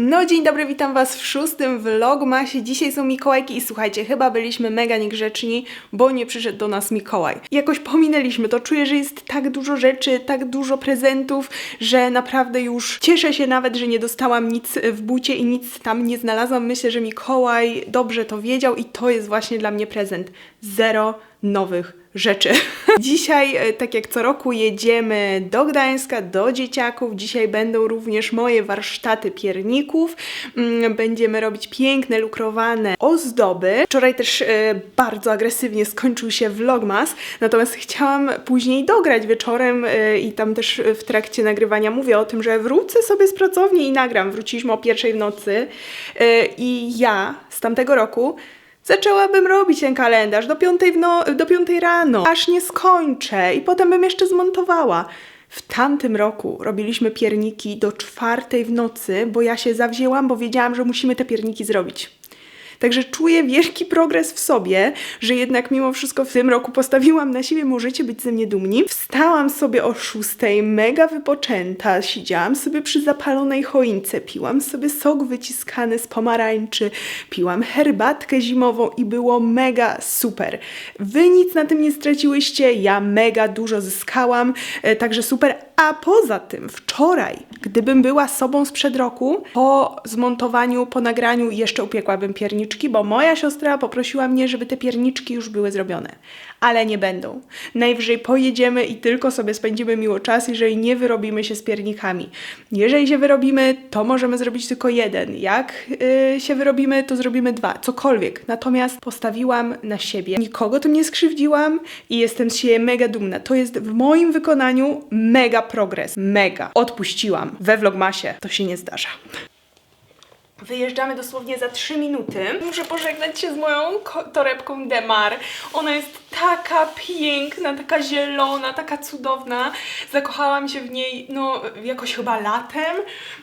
No dzień dobry, witam Was w szóstym vlogmasie. Dzisiaj są Mikołajki i słuchajcie, chyba byliśmy mega niegrzeczni, bo nie przyszedł do nas Mikołaj. Jakoś pominęliśmy to, czuję, że jest tak dużo rzeczy, tak dużo prezentów, że naprawdę już cieszę się nawet, że nie dostałam nic w bucie i nic tam nie znalazłam. Myślę, że Mikołaj dobrze to wiedział i to jest właśnie dla mnie prezent. Zero nowych rzeczy. Dzisiaj, e, tak jak co roku, jedziemy do Gdańska, do dzieciaków. Dzisiaj będą również moje warsztaty pierników. Mm, Będziemy robić piękne, lukrowane ozdoby. Wczoraj też e, bardzo agresywnie skończył się vlogmas, natomiast chciałam później dograć wieczorem e, i tam też w trakcie nagrywania mówię o tym, że wrócę sobie z pracowni i nagram. Wróciliśmy o pierwszej w nocy i ja z tamtego roku Zaczęłabym robić ten kalendarz do piątej, no, do piątej rano, aż nie skończę i potem bym jeszcze zmontowała. W tamtym roku robiliśmy pierniki do czwartej w nocy, bo ja się zawzięłam, bo wiedziałam, że musimy te pierniki zrobić. Także czuję wielki progres w sobie, że jednak mimo wszystko w tym roku postawiłam na siebie, możecie być ze mnie dumni. Wstałam sobie o szóstej, mega wypoczęta, siedziałam sobie przy zapalonej choince, piłam sobie sok wyciskany z pomarańczy, piłam herbatkę zimową i było mega super. Wy nic na tym nie straciłyście, ja mega dużo zyskałam, e, także super. A poza tym wczoraj, gdybym była sobą sprzed roku, po zmontowaniu, po nagraniu jeszcze upiekłabym pierniczki, bo moja siostra poprosiła mnie, żeby te pierniczki już były zrobione. Ale nie będą. Najwyżej pojedziemy i tylko sobie spędzimy miło czas, jeżeli nie wyrobimy się z piernikami. Jeżeli się wyrobimy, to możemy zrobić tylko jeden. Jak yy, się wyrobimy, to zrobimy dwa. Cokolwiek. Natomiast postawiłam na siebie. Nikogo tym nie skrzywdziłam i jestem z siebie mega dumna. To jest w moim wykonaniu mega progres. Mega. Odpuściłam. We vlogmasie to się nie zdarza. Wyjeżdżamy dosłownie za 3 minuty. Muszę pożegnać się z moją torebką Demar. Ona jest taka piękna, taka zielona, taka cudowna. Zakochałam się w niej, no, jakoś chyba latem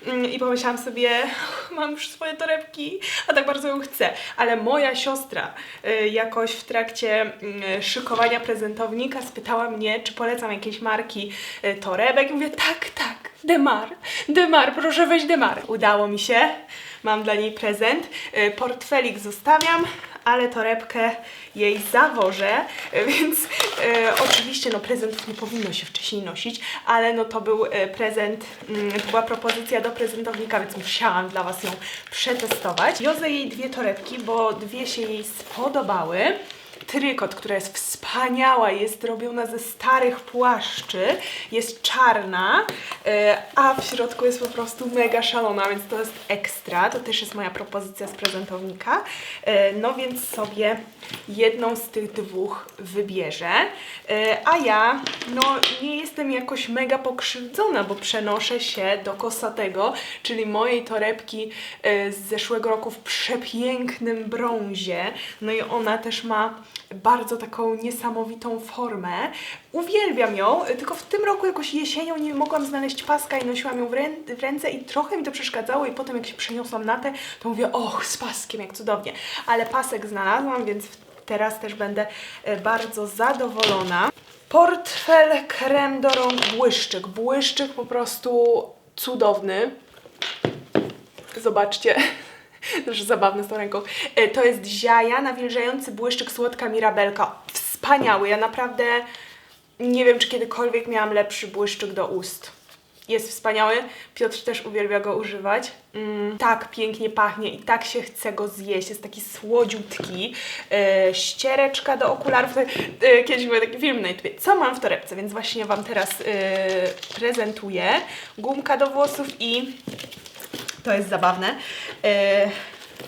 Mm, i pomyślałam sobie, "Och, mam już swoje torebki, a tak bardzo ją chcę. Ale moja siostra y, jakoś w trakcie mm, szykowania prezentownika spytała mnie, czy polecam jakieś marki y, torebek. I mówię, tak, tak, Demar, Demar, proszę weź Demar. Udało mi się. Mam dla niej prezent. Y, Portfelik zostawiam, ale torebkę jej zawożę, y, więc y, oczywiście no prezentów nie powinno się wcześniej nosić, ale no to był y, prezent, mm, to była propozycja do prezentownika, więc musiałam dla Was ją przetestować. Wiozę jej dwie torebki, bo dwie się jej spodobały trykot, która jest wspaniała, jest robiona ze starych płaszczy, jest czarna, e, a w środku jest po prostu mega szalona, więc to jest ekstra. To też jest moja propozycja z prezentownika. E, No więc sobie jedną z tych dwóch wybierze. E, A ja, no nie jestem jakoś mega pokrzywdzona, bo przenoszę się do Kosatego, czyli mojej torebki e, z zeszłego roku w przepięknym brązie. No i ona też ma bardzo taką niesamowitą formę. Uwielbiam ją, tylko w tym roku jakoś jesienią nie mogłam znaleźć paska i nosiłam ją w, rę- w ręce i trochę mi to przeszkadzało i potem jak się przeniosłam na te, to mówię, och, z paskiem, jak cudownie. Ale pasek znalazłam, więc teraz też będę e, bardzo zadowolona. Portfel krem do rąk błyszczyk. Błyszczyk po prostu cudowny. Zobaczcie. Też zabawne z tą ręką. E, To jest ziaja, nawilżający błyszczyk słodka mirabelka. Wspaniały. Ja naprawdę nie wiem, czy kiedykolwiek miałam lepszy błyszczyk do ust. Jest wspaniały. Piotr też uwielbia go używać. Mm, tak pięknie pachnie i tak się chce go zjeść. Jest taki słodziutki. E, ściereczka do okularów. E, kiedyś był taki film na YouTube. Co mam w torebce? Więc właśnie Wam teraz e, prezentuję. Gumka do włosów i to jest zabawne.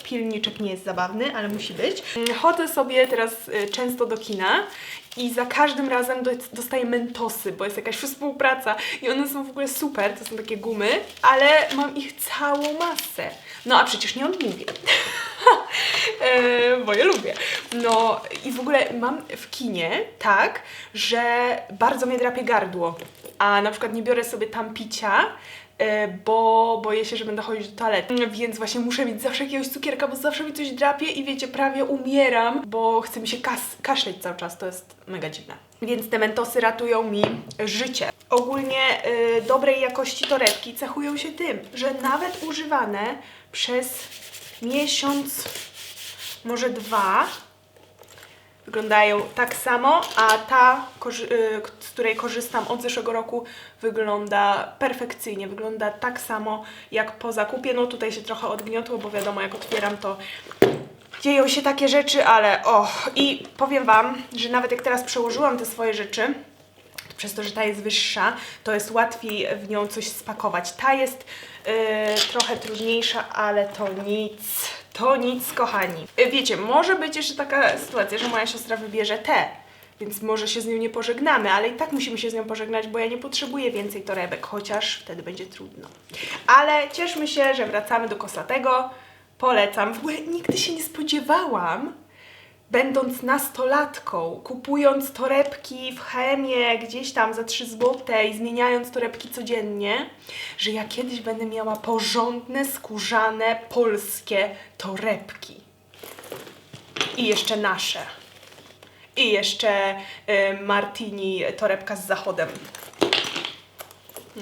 Pilniczek nie jest zabawny, ale musi być. Mm, Chodzę sobie teraz często do kina i za każdym razem do, dostaję mentosy, bo jest jakaś współpraca i one są w ogóle super, to są takie gumy, ale mam ich całą masę. No a przecież nie odmówię. e, bo je lubię. No i w ogóle mam w kinie tak, że bardzo mnie drapie gardło, a na przykład nie biorę sobie tam picia, bo boję się, że będę chodzić do toalety. Więc właśnie muszę mieć zawsze jakiegoś cukierka, bo zawsze mi coś drapie i wiecie, prawie umieram, bo chce mi się kas- kaszleć cały czas, to jest mega dziwne. Więc te mentosy ratują mi życie. ogólnie y, dobrej jakości torebki cechują się tym, że nawet używane przez miesiąc, może dwa, wyglądają tak samo, a ta, y, z której korzystam od zeszłego roku, wygląda perfekcyjnie. Wygląda tak samo jak po zakupie. No tutaj się trochę odgniotło, bo wiadomo, jak otwieram to dzieją się takie rzeczy, ale o, i powiem Wam, że nawet jak teraz przełożyłam te swoje rzeczy, to przez to, że ta jest wyższa, to jest łatwiej w nią coś spakować. Ta jest y, trochę trudniejsza, ale to nic. To nic, kochani. Y, Wiecie, może być jeszcze taka sytuacja, że moja siostra wybierze te, więc może się z nią nie pożegnamy, ale i tak musimy się z nią pożegnać, bo ja nie potrzebuję więcej torebek, chociaż wtedy będzie trudno. Ale cieszmy się, że wracamy do kosatego. Polecam. W ogóle nigdy się nie spodziewałam, będąc nastolatką, kupując torebki w Hemie gdzieś tam za 3 złote i zmieniając torebki codziennie, że ja kiedyś będę miała porządne, skórzane, polskie torebki. I jeszcze nasze. I jeszcze y, Martini torebka z zachodem.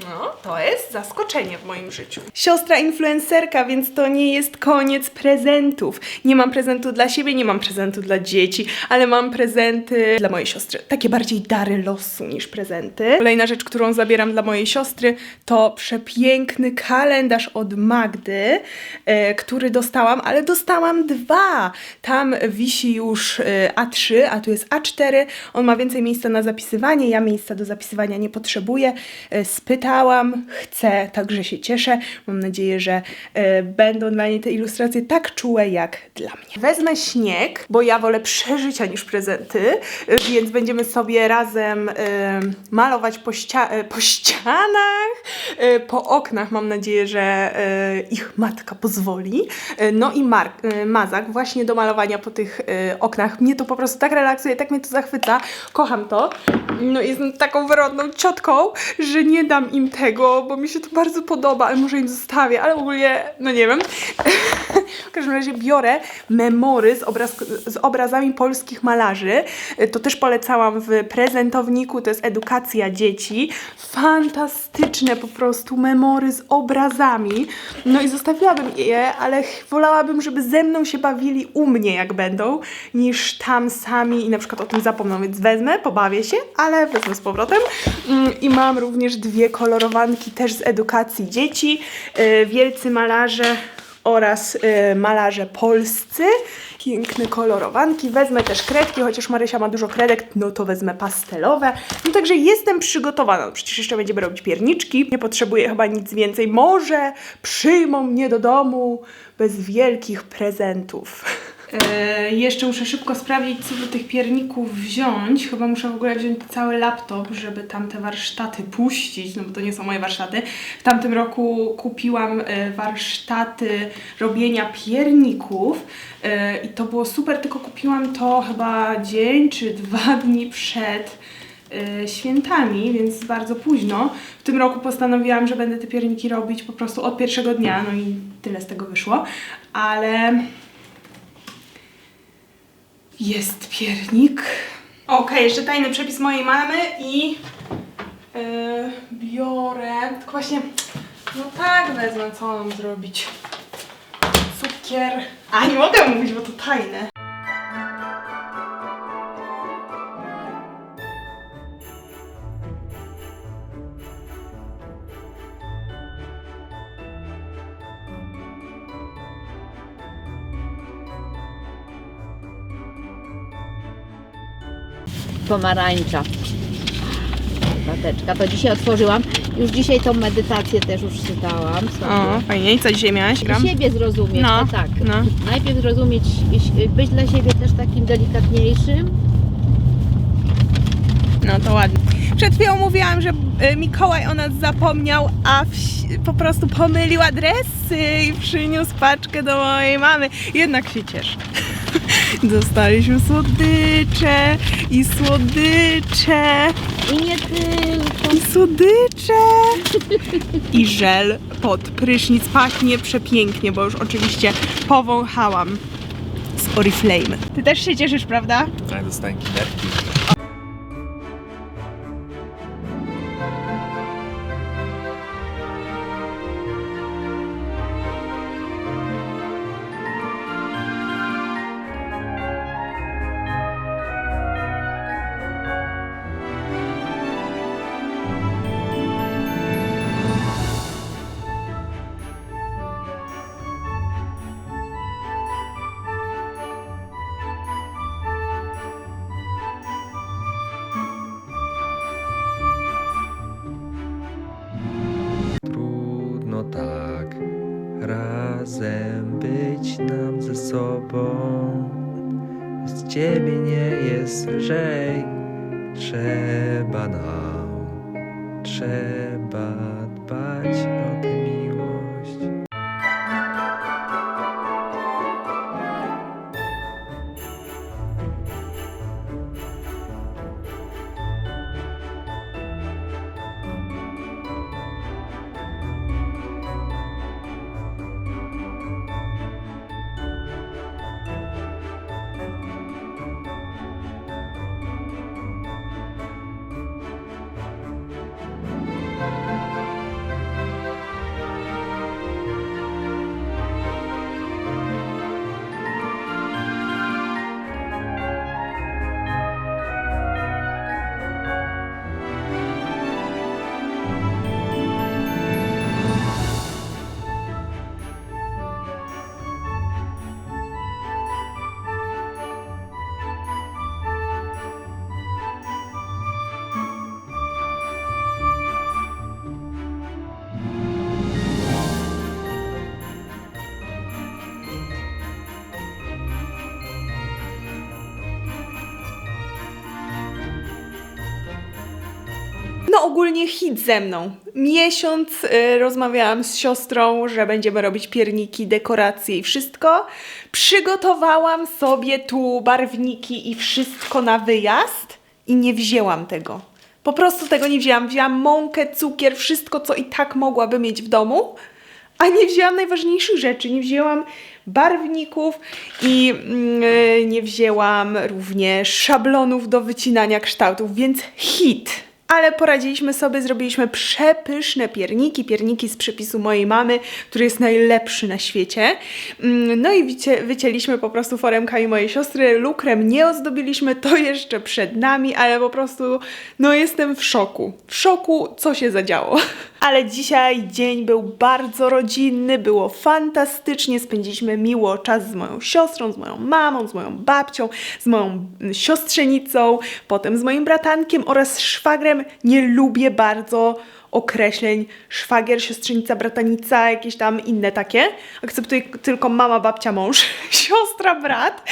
No, to jest zaskoczenie w moim życiu. Siostra influencerka, więc to nie jest koniec prezentów. Nie mam prezentu dla siebie, nie mam prezentu dla dzieci, ale mam prezenty dla mojej siostry. Takie bardziej dary losu niż prezenty. Kolejna rzecz, którą zabieram dla mojej siostry, to przepiękny kalendarz od Magdy, e, który dostałam, ale dostałam dwa. Tam wisi już e, A3, a tu jest A4. On ma więcej miejsca na zapisywanie, ja miejsca do zapisywania nie potrzebuję. E, Spytałam, chcę, także się cieszę. Mam nadzieję, że e, będą dla niej te ilustracje tak czułe jak dla mnie. Wezmę śnieg, bo ja wolę przeżycia niż prezenty, e, więc będziemy sobie razem e, malować po, ścia- po ścianach, e, po oknach. Mam nadzieję, że e, ich matka pozwoli. E, no i e, Mazak właśnie do malowania po tych e, oknach. Mnie to po prostu tak relaksuje, tak mnie to zachwyca. Kocham to. No jestem taką wyrodną ciotką, że nie dam im tego, bo mi się to bardzo podoba, ale może im zostawię, ale ogólnie, no nie wiem. W każdym razie biorę memory z, obraz, z obrazami polskich malarzy. To też polecałam w prezentowniku, to jest edukacja dzieci. Fantastyczne po prostu memory z obrazami. No i zostawiłabym je, ale wolałabym, żeby ze mną się bawili u mnie, jak będą, niż tam sami i na przykład o tym zapomną, więc wezmę, pobawię się, ale wezmę z powrotem. Mm, I mam również dwie kolorowanki też z edukacji dzieci. Yy, Wielcy malarze oraz y, malarze polscy. Piękne kolorowanki. Wezmę też kredki, chociaż Marysia ma dużo kredek, no to wezmę pastelowe. No także jestem przygotowana. Przecież jeszcze będziemy robić pierniczki. Nie potrzebuję chyba nic więcej. Może przyjmą mnie do domu bez wielkich prezentów. E, jeszcze muszę szybko sprawdzić, co do tych pierników wziąć. Chyba muszę w ogóle wziąć cały laptop, żeby tam te warsztaty puścić, no bo to nie są moje warsztaty. W tamtym roku kupiłam e, warsztaty robienia pierników e, i to było super, tylko kupiłam to chyba dzień czy dwa dni przed świętami, więc bardzo późno. W tym roku postanowiłam, że będę te pierniki robić po prostu od pierwszego dnia, no i tyle z tego wyszło, ale jest piernik. Okej, jeszcze tajny przepis mojej mamy i yy, biorę. Tylko właśnie, no tak wezmę, co mam zrobić. Cukier. A nie mogę mówić, bo to tajne. Pomarańcza. Lateczka. To dzisiaj otworzyłam. Już dzisiaj tą medytację też już czytałam. Sobie. O, fajnie. I co dzisiaj miałaś? I siebie zrozumieć, No, no, tak. no. Najpierw zrozumieć, być dla siebie też takim delikatniejszym. No to ładnie. Przed chwilą mówiłam, że y, Mikołaj o nas zapomniał, a po prostu pomylił adresy i przyniósł paczkę do mojej mamy. Jednak się cieszę. Dostaliśmy słodycze i słodycze I nie tylko. i słodycze i żel pod prysznic. Pachnie przepięknie, bo już oczywiście powąchałam z Oriflame. Ty też się cieszysz, prawda? Tak, dostałem kinerki. Razem, być nam ze sobą. Bez ciebie nie jest lżej, trzeba nam, trzeba No ogólnie hit ze mną. Miesiąc y, rozmawiałam z siostrą, że będziemy robić pierniki, dekoracje i wszystko. Przygotowałam sobie tu barwniki i wszystko na wyjazd i nie wzięłam tego. Po prostu tego nie wzięłam. Wzięłam mąkę, cukier, wszystko, co i tak mogłabym mieć w domu, a nie wzięłam najważniejszych rzeczy. Nie wzięłam barwników i mm, y, nie wzięłam również szablonów do wycinania kształtów, więc hit. Ale poradziliśmy sobie, zrobiliśmy przepyszne pierniki, pierniki z przepisu mojej mamy, który jest najlepszy na świecie. Mm, No i wycie, wycięliśmy po prostu foremkami mojej siostry, lukrem nie ozdobiliśmy, to jeszcze przed nami, ale po prostu no jestem w szoku. W szoku, co się zadziało. Ale dzisiaj dzień był bardzo rodzinny, było fantastycznie, spędziliśmy miło czas z moją siostrą, z moją mamą, z moją babcią, z moją mm, siostrzenicą, potem z moim bratankiem oraz szwagrem. Nie lubię bardzo określeń szwagier, siostrzenica, bratanica, jakieś tam inne takie. Akceptuję tylko mama, babcia, mąż, siostra, brat.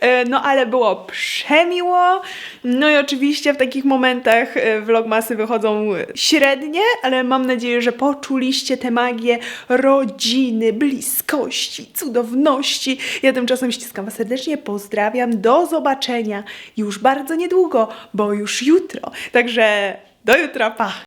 E, No ale było przemiło. No i oczywiście w takich momentach e, vlogmasy wychodzą średnie, ale mam nadzieję, że poczuliście tę magię rodziny, bliskości, cudowności. Ja tymczasem ściskam Was serdecznie, pozdrawiam, do zobaczenia już bardzo niedługo, bo już jutro. Także do jutra, pa!